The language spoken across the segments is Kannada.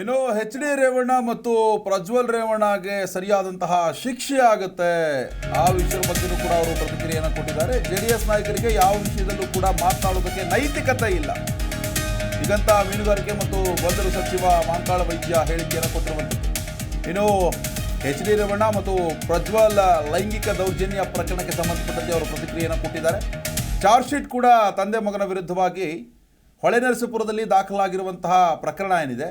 ಇನ್ನು ಎಚ್ ಡಿ ರೇವಣ್ಣ ಮತ್ತು ಪ್ರಜ್ವಲ್ ರೇವಣ್ಣಗೆ ಸರಿಯಾದಂತಹ ಶಿಕ್ಷೆ ಆಗುತ್ತೆ. ಆ ವಿಷಯದ ಬಗ್ಗೆ ಕೂಡ ಅವರು ಪ್ರತಿಕ್ರಿಯೆಯನ್ನು ಕೊಟ್ಟಿದ್ದಾರೆ. ಜೆ ಡಿ ಎಸ್ ನಾಯಕರಿಗೆ ಯಾವ ವಿಷಯದಲ್ಲೂ ಕೂಡ ಮಾತನಾಡೋದಕ್ಕೆ ನೈತಿಕತೆ ಇಲ್ಲ. ಹೀಗಂತ ಮೀನುಗಾರಿಕೆ ಮತ್ತು ಬಂದರು ಸಚಿವ ಮಾಂಕಾಳ ವೈದ್ಯ ಹೇಳಿಕೆಯನ್ನು ಕೊಟ್ಟಿರುವಂಥದ್ದು ಇನ್ನು ಎಚ್ ಡಿ ರೇವಣ್ಣ ಮತ್ತು ಪ್ರಜ್ವಲ್ ಲೈಂಗಿಕ ದೌರ್ಜನ್ಯ ಪ್ರಕರಣಕ್ಕೆ ಸಂಬಂಧಪಟ್ಟಂತೆ ಅವರು ಪ್ರತಿಕ್ರಿಯೆಯನ್ನು ಕೊಟ್ಟಿದ್ದಾರೆ. ಚಾರ್ಜ್ ಶೀಟ್ ಕೂಡ ತಂದೆ ಮಗನ ವಿರುದ್ಧವಾಗಿ ಹೊಳೆನರಸೀಪುರದಲ್ಲಿ ದಾಖಲಾಗಿರುವಂತಹ ಪ್ರಕರಣ ಏನಿದೆ?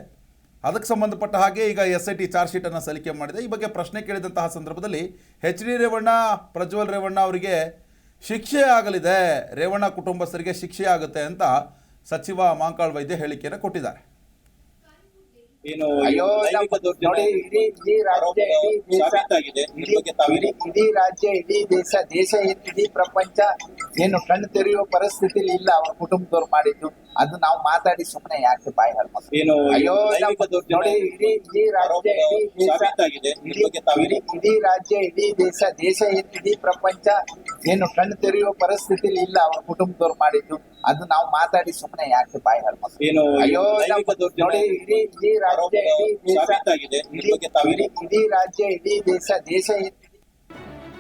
ಅದಕ್ಕೆ ಸಂಬಂಧಪಟ್ಟ ಹಾಗೆ ಈಗ ಎಸ್ ಐ ಟಿ ಚಾರ್ಜ್ ಶೀಟನ್ನು ಸಲ್ಲಿಕೆ ಮಾಡಿದೆ. ಈ ಬಗ್ಗೆ ಪ್ರಶ್ನೆ ಕೇಳಿದಂತಹ ಸಂದರ್ಭದಲ್ಲಿ ಎಚ್ ಡಿ ರೇವಣ್ಣ ಪ್ರಜ್ವಲ್ ರೇವಣ್ಣ ಅವರಿಗೆ ಶಿಕ್ಷೆ ಆಗಲಿದೆ. ರೇವಣ್ಣ ಕುಟುಂಬಸ್ಥರಿಗೆ ಶಿಕ್ಷೆ ಆಗುತ್ತೆ ಅಂತ ಸಚಿವ ಮಾಂಕಾಳ್ ವೈದ್ಯ ಹೇಳಿಕೆಯನ್ನು ಕೊಟ್ಟಿದ್ದಾರೆ. ಅಯ್ಯೋ ನೋಡಿ ಇಡೀ ಇಡೀ ರಾಜ್ಯ ಇಡೀ ದೇಶ ಇಡೀ- ರಾಜ್ಯ ಇಡೀ ದೇಶ ಇಡೀ ಪ್ರಪಂಚ ಏನು ಕಣ್ಣು ತೆರೆಯುವ ಪರಿಸ್ಥಿತಿಲಿ ಇಲ್ಲ ಅವ್ರ ಕುಟುಂಬದವ್ರು ಮಾಡಿದ್ದು. ಅದು ನಾವು ಮಾತಾಡಿ ಸುಮ್ಮನೆ ಯಾಕೆ ಬಾಯಿ ಹಾಳು ಏನು ಅಯ್ಯೋ ನೋಡಿ ಇಡೀ ಇಡೀ ರಾಜ್ಯ ಇಡೀ ದೇಶ ಇಡೀ- ಇಡೀ- ರಾಜ್ಯ ಇಡೀ ದೇಶ ದೇಶ ಇಡೀ ಪ್ರಪಂಚ ಏನು ಕಣ್ಣು ತೆರೆಯುವ ಪರಿಸ್ಥಿತಿಲಿ ಇಲ್ಲ ಅವ್ರ ಕುಟುಂಬದವ್ರು ಮಾಡಿದ್ದು. ಅದು ನಾವು ಮಾತಾಡಿ ಸುಮ್ಮನೆ ಯಾಕೆ ಬಾಯಿ ಹಾಳು ಏನು ಅಯ್ಯೋ ನೋಡಿ ಇಡೀ ಇಡೀ ರಾಜ್ಯ ಇಡೀ ದೇಶ ಇಡೀ- ರಾಜ್ಯ ಇಡೀ ದೇಶ ದೇಶ